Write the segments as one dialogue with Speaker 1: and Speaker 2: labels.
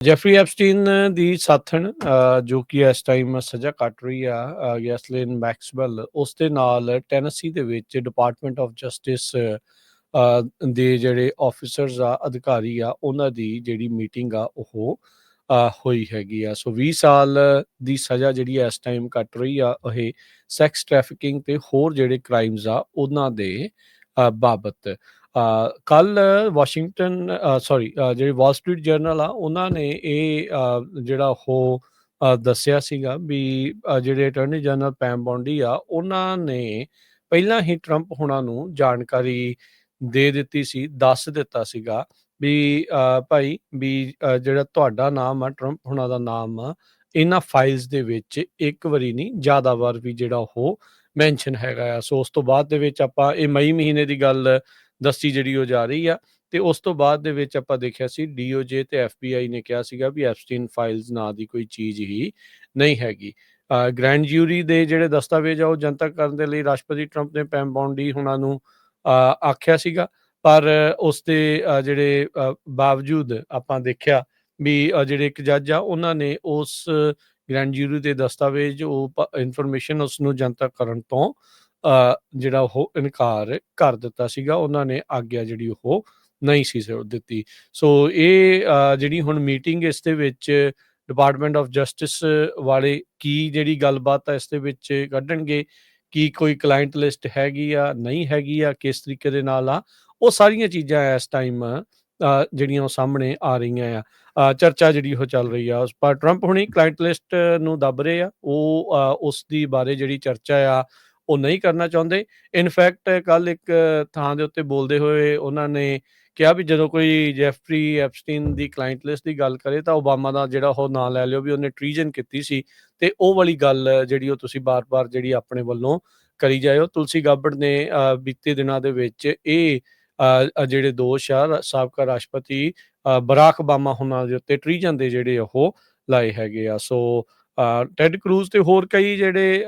Speaker 1: Jeffrey Epstein ਦੀ ਸਾਥਣ ਜੋ ਕਿ ਇਸ ਟਾਈਮ ਸਜ਼ਾ ਕੱਟ ਰਹੀ ਆ ਅ, ਗੈਸਲਿਨ ਮੈਕਸਵੈਲ ਉਸ ਦੇ ਨਾਲ ਟੈਨਸੀ ਦੇ ਵਿੱਚ ਡਿਪਾਰਟਮੈਂਟ ਆਫ ਜਸਟਿਸ ਦੇ ਜਿਹੜੇ ਆਫੀਸਰਸ ਆ ਅਧਿਕਾਰੀ ਆ ਉਹਨਾਂ ਦੀ ਜਿਹੜੀ ਮੀਟਿੰਗ ਆ ਉਹ ਹੋਈ ਹੈਗੀ ਆ। ਸੋ 20 ਸਾਲ ਦੀ ਸਜ਼ਾ ਜਿਹੜੀ ਇਸ ਟਾਈਮ ਕੱਟ ਰਹੀ ਆ ਇਹ ਸੈਕਸ ਟ੍ਰੈਫਿਕਿੰਗ ਤੇ ਹੋਰ ਜਿਹੜੇ ਕ੍ਰਾਈਮਸ ਆ ਉਹਨਾਂ ਦੇ ਬਾਬਤ। ਕੱਲ ਵਾਸ਼ਿੰਗਟਨ ਸੌਰੀ ਜਿਹੜੀ ਵਾਲ ਸਟਰੀਟ ਜਰਨਲ ਆ, ਉਹਨਾਂ ਨੇ ਇਹ ਜਿਹੜਾ ਉਹ ਦੱਸਿਆ ਸੀਗਾ ਵੀ ਜਿਹੜੇ ਅਟਾਰਨੀ ਜਨਰਲ ਪੈਮ ਬੌਂਡੀ ਆ, ਉਹਨਾਂ ਨੇ ਪਹਿਲਾਂ ਹੀ ਟਰੰਪ ਹੁਣਾਂ ਨੂੰ ਜਾਣਕਾਰੀ ਦੇ ਦਿੱਤੀ ਸੀ, ਦੱਸ ਦਿੱਤਾ ਸੀਗਾ ਵੀ ਭਾਈ ਵੀ ਜਿਹੜਾ ਤੁਹਾਡਾ ਨਾਮ ਆ ਟਰੰਪ ਹੁਣਾਂ ਦਾ ਨਾਮ ਆ, ਇਹਨਾਂ ਫਾਈਲਸ ਦੇ ਵਿੱਚ ਇੱਕ ਵਾਰੀ ਨਹੀਂ, ਜ਼ਿਆਦਾ ਵਾਰ ਵੀ ਜਿਹੜਾ ਉਹ ਮੈਂਸ਼ਨ ਹੈਗਾ ਆ। ਸੋ ਉਸ ਤੋਂ ਬਾਅਦ ਦੇ ਵਿੱਚ ਆਪਾਂ ਇਹ ਮਈ ਮਹੀਨੇ ਦੀ ਗੱਲ ਦੱਸੀ ਜਿਹੜੀ ਉਹ ਜਾ ਰਹੀ ਆ ਤੇ ਉਸ ਤੋਂ ਬਾਅਦ ਦੇ ਵਿੱਚ ਆਪਾਂ ਦੇਖਿਆ ਸੀ ਡੀਓਜੇ ਤੇ ਐਫਬੀਆਈ ਨੇ ਕਿਹਾ ਸੀਗਾ ਵੀ ਐਪਸਟੀਨ ਫਾਈਲਸ ਨਾਂ ਦੀ ਕੋਈ ਚੀਜ਼ ਹੀ ਨਹੀਂ ਹੈਗੀ। ਗ੍ਰੈਂਡ ਜੂਰੀ ਦੇ ਜਿਹੜੇ ਦਸਤਾਵੇਜ਼ ਆ ਉਹ ਜਨਤਕ ਕਰਨ ਦੇ ਲਈ ਰਾਸ਼ਟਰਪਤੀ ਟਰੰਪ ਨੇ ਪੈਮ ਬੌਂਡੀ ਹੁਣਾਂ ਨੂੰ ਅ, ਆਖਿਆ ਸੀਗਾ। ਪਰ ਉਸ ਦੇ ਜਿਹੜੇ ਬਾਵਜੂਦ ਆਪਾਂ ਦੇਖਿਆ ਵੀ ਜਿਹੜੇ ਇੱਕ ਜੱਜ ਆ ਉਹਨਾਂ ਨੇ ਉਸ ਗ੍ਰੈਂਡ ਜੂਰੀ ਦੇ ਦਸਤਾਵੇਜ਼ ਉਹ ਇਨਫੋਰਮੇਸ਼ਨ ਉਸ ਨੂੰ ਜਨਤਕ ਕਰਨ ਤੋਂ ਜਿਹੜਾ ਉਹ ਇਨਕਾਰ ਕਰ ਦਿੱਤਾ ਸੀਗਾ ਉਹਨਾਂ ਨੇ ਆਗਿਆ ਜਿਹੜੀ ਉਹ ਨਹੀਂ ਸੀ ਦਿੱਤੀ। ਸੋ ਇਹ ਜਿਹੜੀ ਹੁਣ ਮੀਟਿੰਗ ਇਸ ਦੇ ਵਿੱਚ ਡਿਪਾਰਟਮੈਂਟ ਆਫ ਜਸਟਿਸ ਵਾਲੇ ਕੀ ਜਿਹੜੀ ਗੱਲਬਾਤ ਆ ਇਸ ਦੇ ਵਿੱਚ ਕੱਢਣਗੇ ਕੀ ਕੋਈ ਕਲਾਇੰਟ ਲਿਸਟ ਹੈਗੀ ਆ ਨਹੀਂ ਹੈਗੀ ਆ ਕਿਸ ਤਰੀਕੇ ਦੇ ਨਾਲ ਆ ਉਹ ਸਾਰੀਆਂ ਚੀਜ਼ਾਂ ਇਸ ਟਾਈਮ ਜਿਹੜੀਆਂ ਉਹ ਸਾਹਮਣੇ ਆ ਰਹੀਆਂ ਆ। ਚਰਚਾ ਜਿਹੜੀ ਉਹ ਚੱਲ ਰਹੀ ਆ ਉਸ ਪਰ ਟਰੰਪ ਹੁਣੀ ਕਲਾਇੰਟ ਲਿਸਟ ਨੂੰ ਦੱਬ ਰਹੇ ਆ ਉਹ ਅ, ਉਸ ਦੀ ਬਾਰੇ ਜਿਹੜੀ ਚਰਚਾ ਆ ਉਹ ਨਹੀਂ ਕਰਨਾ ਚਾਹੁੰਦੇ। ਇਨਫੈਕਟ ਕੱਲ ਇੱਕ ਥਾਂ ਦੇ ਉੱਤੇ ਬੋਲਦੇ ਹੋਏ ਉਹਨਾਂ ਨੇ ਕਿਹਾ ਵੀ ਜਦੋਂ ਕੋਈ ਜੈਫਰੀ ਐਪਸਟੀਨ ਦੀ ਕਲਾਇੰਟ ਲਿਸਟ ਦੀ ਗੱਲ ਕਰੇ ਤਾਂ ਓਬਾਮਾ ਦਾ ਜਿਹੜਾ ਉਹ ਨਾਂ ਲੈ ਲਿਓ ਵੀ ਉਹਨੇ ਟ੍ਰੀਜਨ ਕੀਤੀ ਸੀ ਤੇ ਉਹ ਵਾਲੀ ਗੱਲ ਜਿਹੜੀ ਉਹ ਤੁਸੀਂ ਬਾਰ-ਬਾਰ ਜਿਹੜੀ ਆਪਣੇ ਵੱਲੋਂ ਕਰੀ ਜਾਇਓ। ਤੁਲਸੀ ਗਾਬੜ ਨੇ ਅ, ਬੀਤੇ ਦਿਨਾਂ ਦੇ ਵਿੱਚ ਇਹ ਜਿਹੜੇ ਦੋਸ਼ ਆ ਸਾਬਕਾ ਰਾਸ਼ਟਰਪਤੀ ਬਰਾਕ ਓਬਾਮਾ ਹੁਣਾਂ ਦੇ ਉੱਤੇ ਟ੍ਰੀਜਨ ਦੇ ਜਿਹੜੇ ਉਹ ਲਾਏ ਹੈਗੇ ਆ। ਸੋ ਟੈਡ ਕਰੂਜ਼ ਤੇ ਹੋਰ ਕਈ ਜਿਹੜੇ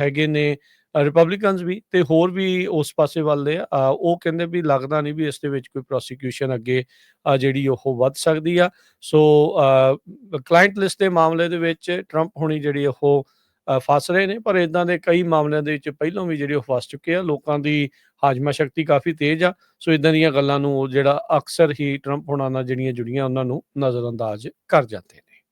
Speaker 1: ਹੈਗੇ ਨੇ ਰਿਪਬਲਿਕਨਸ ਵੀ ਤੇ ਹੋਰ ਵੀ ਉਸ ਪਾਸੇ ਵੱਲ ਦੇ ਆ। ਉਹ ਕਹਿੰਦੇ ਵੀ ਲੱਗਦਾ ਨਹੀਂ ਵੀ ਇਸ ਦੇ ਵਿੱਚ ਕੋਈ ਪ੍ਰੋਸੀਕਿਊਸ਼ਨ ਅੱਗੇ ਜਿਹੜੀ ਉਹ ਵੱਧ ਸਕਦੀ ਆ। ਸੋ ਕਲਾਇੰਟ ਲਿਸਟ ਦੇ ਮਾਮਲੇ ਦੇ ਵਿੱਚ ਟਰੰਪ ਹੁਣੀ ਜਿਹੜੀ ਉਹ ਫਸ ਰਹੇ ਨੇ, ਪਰ ਇਦਾਂ ਦੇ ਕਈ ਮਾਮਲਿਆਂ ਦੇ ਵਿੱਚ ਪਹਿਲਾਂ ਵੀ ਜਿਹੜੇ ਉਹ ਫਸ ਚੁੱਕੇ ਆ। ਲੋਕਾਂ ਦੀ ਹਾਜ਼ਮਾ ਸ਼ਕਤੀ ਕਾਫੀ ਤੇਜ਼ ਆ। ਸੋ ਇਦਾਂ ਦੀਆਂ ਗੱਲਾਂ ਨੂੰ ਉਹ ਜਿਹੜਾ ਅਕਸਰ ਹੀ ਟਰੰਪ ਹੁਣਾਂ ਨਾਲ ਜਿਹੜੀਆਂ ਜੁੜੀਆਂ, ਉਹਨਾਂ ਨੂੰ ਨਜ਼ਰਅੰਦਾਜ਼ ਕਰ ਜਾਂਦੇ ਨੇ।